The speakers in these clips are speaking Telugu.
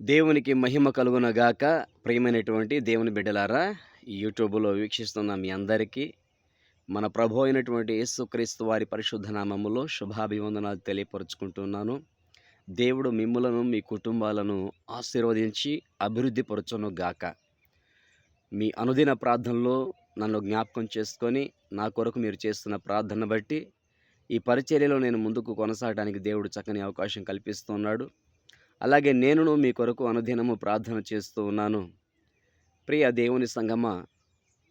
దేవునికి మహిమ కలుగునగాక ప్రియమైనటువంటి దేవుని బిడ్డలారా యూట్యూబ్లో వీక్షిస్తున్న మీ అందరికీ మన ప్రభు అయినటువంటి యేసుక్రీస్తు వారి పరిశుద్ధ నామములో శుభాభివందనాలు తెలియపరుచుకుంటున్నాను. దేవుడు మిమ్ములను మీ కుటుంబాలను ఆశీర్వదించి అభివృద్ధి పరచును గాక. మీ అనుదిన ప్రార్థనలో నన్ను జ్ఞాపకం చేసుకొని నా కొరకు మీరు చేస్తున్న ప్రార్థన బట్టి ఈ పరిచర్యలో నేను ముందుకు కొనసాగడానికి దేవుడు చక్కని అవకాశం కల్పిస్తున్నాడు. అలాగే నేనును మీ కొరకు అనుదినము ప్రార్థన చేస్తూ ఉన్నాను. ప్రియ దేవుని సంగమ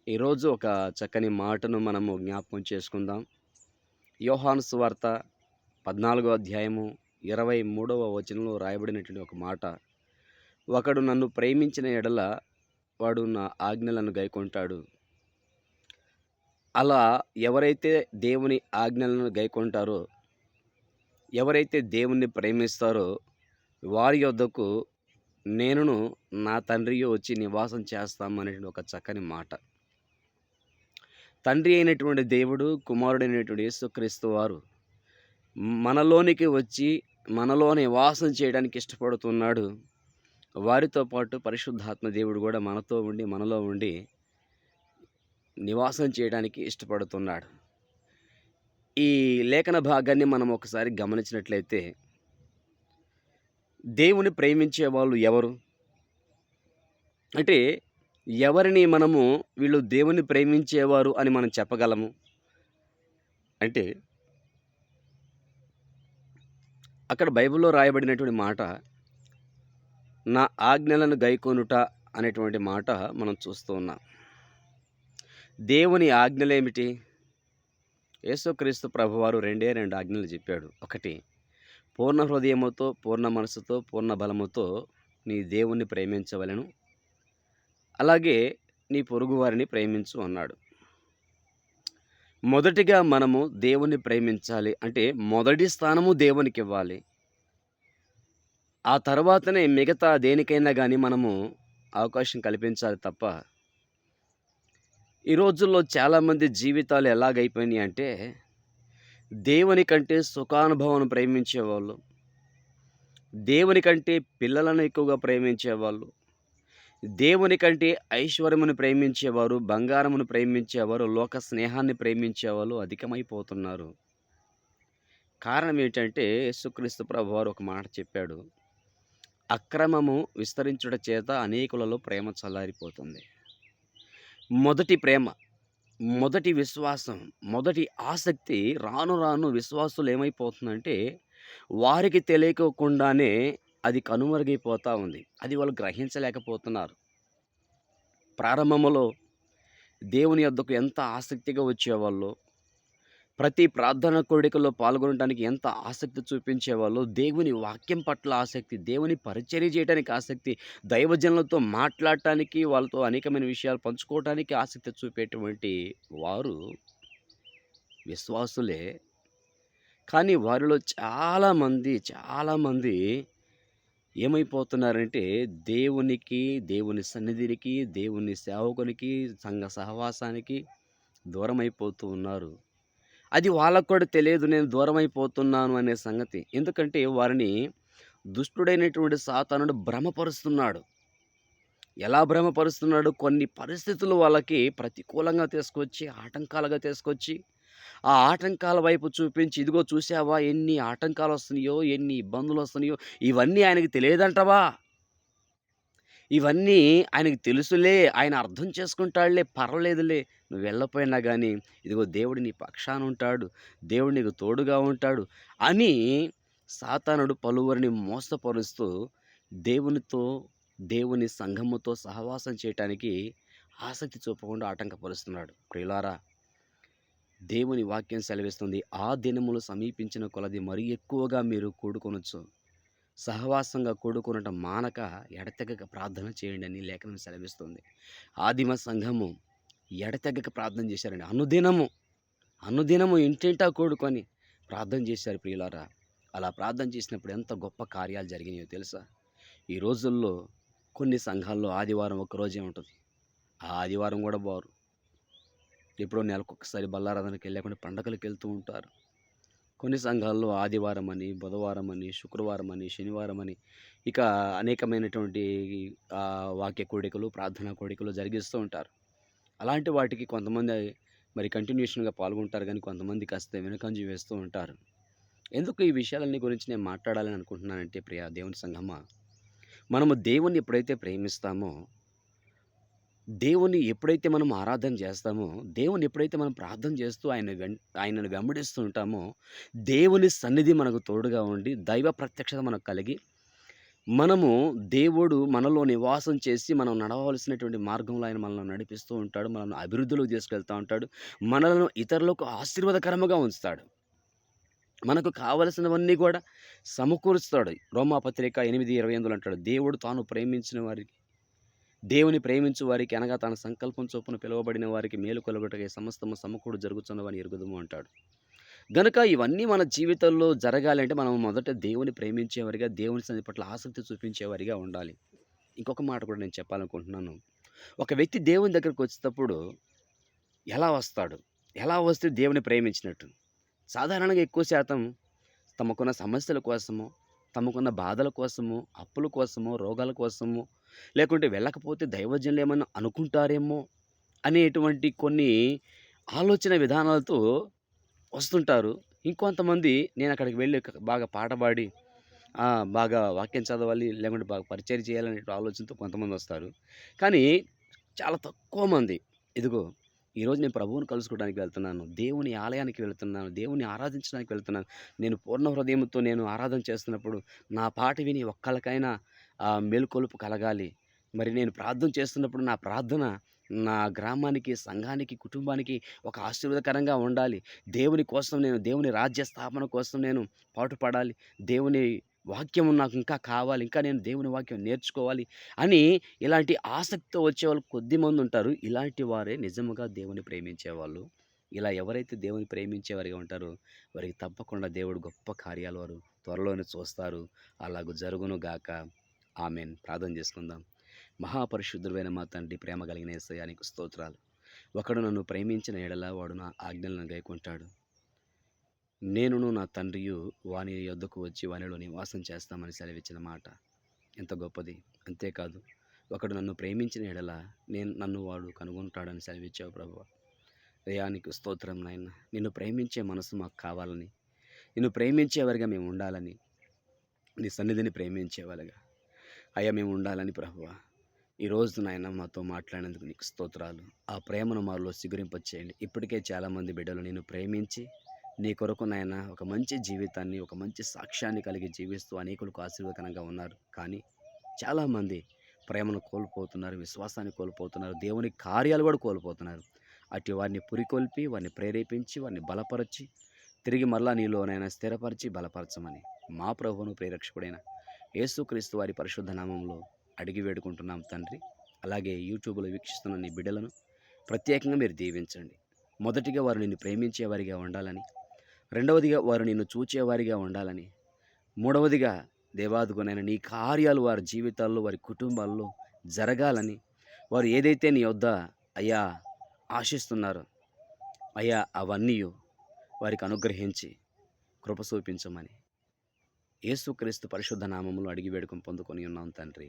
ఈరోజు ఒక చక్కని మాటను మనము జ్ఞాపకం చేసుకుందాం. యోహాను సువార్త పద్నాలుగో అధ్యాయము ఇరవై మూడవ వచనంలో రాయబడినటువంటి ఒక మాట. ఒకడు నన్ను ప్రేమించిన ఎడల వాడు నా ఆజ్ఞలను గైకొంటాడు. అలా ఎవరైతే దేవుని ఆజ్ఞలను గైకొంటారో ఎవరైతే దేవుణ్ణి ప్రేమిస్తారో వారి యొద్దకు నేనును నా తండ్రియు వచ్చి నివాసం చేస్తామనే ఒక చక్కని మాట. తండ్రి అయినటువంటి దేవుడు కుమారుడైనటువంటి యేసుక్రీస్తు వారు మనలోనికి వచ్చి మనలో నివాసం చేయడానికి ఇష్టపడుతున్నాడు. వారితో పాటు పరిశుద్ధాత్మ దేవుడు కూడా మనతో ఉండి మనలో ఉండి నివాసం చేయడానికి ఇష్టపడుతున్నాడు. ఈ లేఖన భాగాన్ని మనం ఒకసారి గమనించినట్లయితే దేవుని ప్రేమించే వాళ్ళు ఎవరు? అంటే ఎవరిని మనము వీళ్ళు దేవుని ప్రేమించేవారు అని మనం చెప్పగలము? అంటే అక్కడ బైబిల్లో రాయబడినటువంటి మాట నా ఆజ్ఞలను గైకొనుట అనేటువంటి మాట మనం చూస్తూ ఉన్నాం. దేవుని ఆజ్ఞలేమిటి? యేసుక్రీస్తు ప్రభువారు రెండే రెండు ఆజ్ఞలు చెప్పాడు. ఒకటి పూర్ణ హృదయముతో పూర్ణ మనసుతో పూర్ణ బలముతో నీ దేవుణ్ణి ప్రేమించవలను. అలాగే నీ పొరుగువారిని ప్రేమించు అన్నాడు. మొదటిగా మనము దేవుణ్ణి ప్రేమించాలి అంటే మొదటి స్థానము దేవునికి ఇవ్వాలి ఆ తర్వాతనే మిగతా దేనికైనా కానీ మనము అవకాశం కల్పించాలి తప్ప ఈ రోజుల్లో చాలామంది జీవితాలు ఎలాగైపోయినాయి అంటే దేవుని కంటే సుఖానుభవం ప్రేమించేవాళ్ళు. దేవుని కంటే పిల్లలను ఎక్కువగా ప్రేమించేవాళ్ళు. దేవుని కంటే ఐశ్వర్యమును ప్రేమించేవారు బంగారమును ప్రేమించేవారు లోక స్నేహాన్ని ప్రేమించేవాళ్ళు అధికమైపోతున్నారు. కారణం ఏంటంటే యేసుక్రీస్తు ప్రభు వారు ఒక మాట చెప్పాడు. అక్రమము విస్తరించుట చేత అనేకులలో ప్రేమ చల్లారిపోతుంది. మొదటి ప్రేమ మొదటి విశ్వాసం మొదటి ఆసక్తి రాను రాను విశ్వాసులు ఏమైపోతుందంటే వారికి తెలియకోకుండానే అది కనుమరుగైపోతూ ఉంది. అది వాళ్ళు గ్రహించలేకపోతున్నారు. ప్రారంభంలో దేవుని యొద్దకు ఎంత ఆసక్తిగా వచ్చేవాళ్ళు? ప్రతి ప్రార్థన కోరికల్లో పాల్గొనడానికి ఎంత ఆసక్తి చూపించేవాళ్ళు దేవుని వాక్యం పట్ల ఆసక్తి దేవుని పరిచర్య చేయడానికి ఆసక్తి దైవజనులతో మాట్లాడటానికి వాళ్ళతో అనేకమైన విషయాలు పంచుకోవడానికి ఆసక్తి చూపేటువంటి వారు విశ్వాసులే. కానీ వారిలో చాలామంది చాలామంది ఏమైపోతున్నారంటే దేవునికి దేవుని సన్నిధికి దేవుని సేవకునికి సంఘ సహవాసానికి దూరం అయిపోతూ ఉన్నారు. అది వాళ్ళకు కూడా తెలియదు నేను దూరం అయిపోతున్నాను అనే సంగతి. ఎందుకంటే వారిని దుష్టుడైనటువంటి సాతానుడు భ్రమపరుస్తున్నాడు. ఎలా భ్రమపరుస్తున్నాడు? కొన్ని పరిస్థితులు వాళ్ళకి ప్రతికూలంగా తీసుకొచ్చి ఆటంకాలుగా తీసుకొచ్చి ఆ ఆటంకాల వైపు చూపించి ఇదిగో చూసావా ఎన్ని ఆటంకాలు వస్తున్నాయో ఎన్ని ఇబ్బందులు వస్తున్నాయో ఇవన్నీ ఆయనకి తెలియదంటవా? ఇవన్నీ ఆయనకి తెలుసులే ఆయన అర్థం చేసుకుంటాడులే పర్వాలేదులే నువ్వు వెళ్ళపోయినా కానీ ఇదిగో దేవుడు నీ పక్షాన ఉంటాడు దేవుడు నీకు తోడుగా ఉంటాడు అని సాతానుడు పలువురిని మోసపరుస్తూ దేవునితో దేవుని సంఘముతో సహవాసం చేయటానికి ఆసక్తి చూపకుండా ఆటంకపరుస్తున్నాడు. ప్రియులారా దేవుని వాక్యం సెలవిస్తుంది. ఆ దినములు సమీపించిన కొలది మరీ ఎక్కువగా మీరు కూడుకొనొచ్చు. సహవాసంగా కూడుకొనటం మానక ఎడతెగక ప్రార్థన చేయండి అని లేఖనం సెలవిస్తుంది. ఆదిమ సంఘము ఎడతెగక ప్రార్థన చేశారండి. అనుదినము అనుదినము ఇంటింటా కూడుకొని ప్రార్థన చేశారు ప్రియులారా. అలా ప్రార్థన చేసినప్పుడు ఎంత గొప్ప కార్యాలు జరిగినాయో తెలుసా? ఈ రోజుల్లో కొన్ని సంఘాల్లో ఆదివారం ఒక రోజే ఉంటుంది ఆ ఆదివారం కూడా బారు. ఎప్పుడో నెలకొకసారి బల్లారాధనకి వెళ్ళకుండా పండగలకు వెళ్తూ ఉంటారు. కొన్ని సంఘాల్లో ఆదివారం అని బుధవారం అని శుక్రవారం అని శనివారం అని ఇక అనేకమైనటువంటి వాక్య కోడికలు ప్రార్థనా కోడికలు జరిగిస్తూ ఉంటారు. అలాంటి వాటికి కొంతమంది మరి కంటిన్యూషన్‌గా పాల్గొంటారు కానీ కొంతమంది కాస్త వెనుకంజి వేస్తూ ఉంటారు. ఎందుకు ఈ విషయాలన్నీ గురించి నేను మాట్లాడాలని అనుకుంటున్నానంటే ప్రియా దేవుని సంఘమా మనము దేవుణ్ణి ఎప్పుడైతే ప్రేమిస్తామో దేవుణ్ణి ఎప్పుడైతే మనం ఆరాధన చేస్తామో, దేవుణ్ణి ఎప్పుడైతే మనం ప్రార్థన చేస్తూ ఆయన వెం ఆయనను వెంబడిస్తూ ఉంటామో, దేవుని సన్నిధి మనకు తోడుగా ఉండి, దైవ ప్రత్యక్షత మనకు కలిగి, మనము దేవుడు మనలో నివాసం చేసి, మనం నడవలసినటువంటి మార్గంలో ఆయన మనల్ని నడిపిస్తూ ఉంటాడు. మనల్ని అభివృద్ధిలోకి తీసుకెళ్తూ ఉంటాడు. మనలను ఇతరులకు ఆశీర్వాదకరముగా ఉంచుతాడు. మనకు కావలసినవన్నీ కూడా సమకూరుస్తాడు. రోమాపత్రిక 8:28 అంటాడు. దేవుడు తాను ప్రేమించిన వారికి దేవుని ప్రేమించు వారికి అనగా తన సంకల్పం చొప్పున పిలువబడిన వారికి మేలు కలుగుటకై సమస్తము సమకూడు జరుగుతున్నవని ఎరుగుదము అంటాడు. గనుక ఇవన్నీ మన జీవితంలో జరగాలంటే మనం మొదట దేవుని ప్రేమించేవారిగా, దేవుని సన్నిధి పట్ల ఆసక్తి చూపించేవారిగా ఉండాలి. ఇంకొక మాట కూడా నేను చెప్పాలనుకుంటున్నాను. ఒక వ్యక్తి దేవుని దగ్గరకు వచ్చేటప్పుడు ఎలా వస్తాడు? ఎలా వస్తే దేవుని ప్రేమించినట్టు? సాధారణంగా ఎక్కువ శాతం తమకున్న సమస్యల కోసమో, తమకున్న బాధల కోసమో, అప్పుల కోసమో, రోగాల కోసమో, లేకుంటే వెళ్ళకపోతే దైవజనులు ఏమన్నా అనుకుంటారేమో అనేటువంటి కొన్ని ఆలోచన విధానాలతో వస్తుంటారు. ఇంకొంతమంది నేను అక్కడికి వెళ్ళి బాగా పాట పాడి బాగా వాక్యం చదవాలి, లేకుంటే బాగా పరిచయం చేయాలనే ఆలోచనతో కొంతమంది వస్తారు కానీ చాలా తక్కువ మంది ఇదిగో ఈరోజు నేను ప్రభువుని కలుసుకోవడానికి వెళ్తున్నాను. దేవుని ఆలయానికి వెళ్తున్నాను. దేవుని ఆరాధించడానికి వెళ్తున్నాను. నేను పూర్ణ హృదయంతో నేను ఆరాధన చేస్తున్నప్పుడు నా పాట విని ఒక్కళ్ళకైనా మేలుకొలుపు కలగాలి. మరి నేను ప్రార్థన చేస్తున్నప్పుడు నా ప్రార్థన నా గ్రామానికి, సంఘానికి, కుటుంబానికి ఒక ఆశీర్వాదకరంగా ఉండాలి. దేవుని కోసం నేను దేవుని రాజ్య స్థాపన కోసం నేను పాటుపడాలి. దేవుని వాక్యం నాకు ఇంకా కావాలి. ఇంకా నేను దేవుని వాక్యం నేర్చుకోవాలి అని ఇలాంటి ఆసక్తితో వచ్చేవాళ్ళు ఉంటారు ఇలాంటి వారే నిజముగా దేవుని ప్రేమించేవాళ్ళు. ఇలా ఎవరైతే దేవుని ప్రేమించేవారిగా ఉంటారో వారికి తప్పకుండా దేవుడు గొప్ప కార్యాలు వారు త్వరలోనే చూస్తారు. అలాగ జరుగును గాక. ఆమేన్. ప్రార్థన చేసుకుందాం. మహాపరిశుద్ధులైన మా తండ్రి, ప్రేమ కలిగిన యేసయ్యా స్తోత్రాలు. ఒకడు నన్ను ప్రేమించిన యెడల వాడు నా ఆజ్ఞలను గైకొంటాడు. నేనును నా తండ్రియు వాని యొద్దకు వచ్చి వానిలో నివాసం చేస్తామని సెలవిచ్చిన మాట ఎంత గొప్పది. అంతేకాదు ఒకడు నన్ను ప్రేమించిన యెడల నేను నన్ను వాడు కనుగొంటాడని సెలవిచ్చావు ప్రభు అయ్యా స్తోత్రం నాయనా. నిన్ను ప్రేమించే మనసు మాకు కావాలని, నిన్ను ప్రేమించేవారిగా మేము ఉండాలని, నీ సన్నిధిని ప్రేమించేవారుగా అయ్యా మేము ఉండాలని ప్రభువా. ఈరోజు నాయన మాతో మాట్లాడినందుకు నీకు స్తోత్రాలు. ఆ ప్రేమను మాలో చేయండి ఇప్పటికే చాలామంది బిడ్డలు నేను ప్రేమించి నీ కొరకు నాయన ఒక మంచి జీవితాన్ని, ఒక మంచి సాక్ష్యాన్ని కలిగి జీవిస్తూ అనేకులకు ఆశీర్వదనంగా ఉన్నారు. కానీ చాలామంది ప్రేమను కోల్పోతున్నారు, విశ్వాసాన్ని కోల్పోతున్నారు, దేవుని కార్యాలు కూడా కోల్పోతున్నారు. అట్టి వారిని పురికొల్పి, వారిని ప్రేరేపించి, వారిని బలపరచి, తిరిగి మరలా నీలోనైనా స్థిరపరిచి బలపరచమని మా ప్రభువును ప్రేరక్షకుడైన యేసుక్రీస్తు వారి పరిశుద్ధ నామంలో అడిగి వేడుకుంటున్నాం తండ్రి. అలాగే యూట్యూబ్‌లో వీక్షిస్తున్న నీ బిడ్డలను ప్రత్యేకంగా మీరు దీవించండి. మొదటిగా వారు నిన్ను ప్రేమించేవారిగా ఉండాలని, రెండవదిగా వారు నిన్ను చూచేవారిగా ఉండాలని, మూడవదిగా దేవాదిగోనైన నీ కార్యాలు వారి జీవితాల్లో, వారి కుటుంబాల్లో జరగాలని, వారు ఏదైతే నీ వద్ద అయ్యా ఆశిస్తున్నారో అయ్యా అవన్నీ వారికి అనుగ్రహించి కృప చూపించమని యేసుక్రీస్తు పరిశుద్ధ నామములు అడిగి వేడుకొని పొందుకొని ఉన్నాం తండ్రి.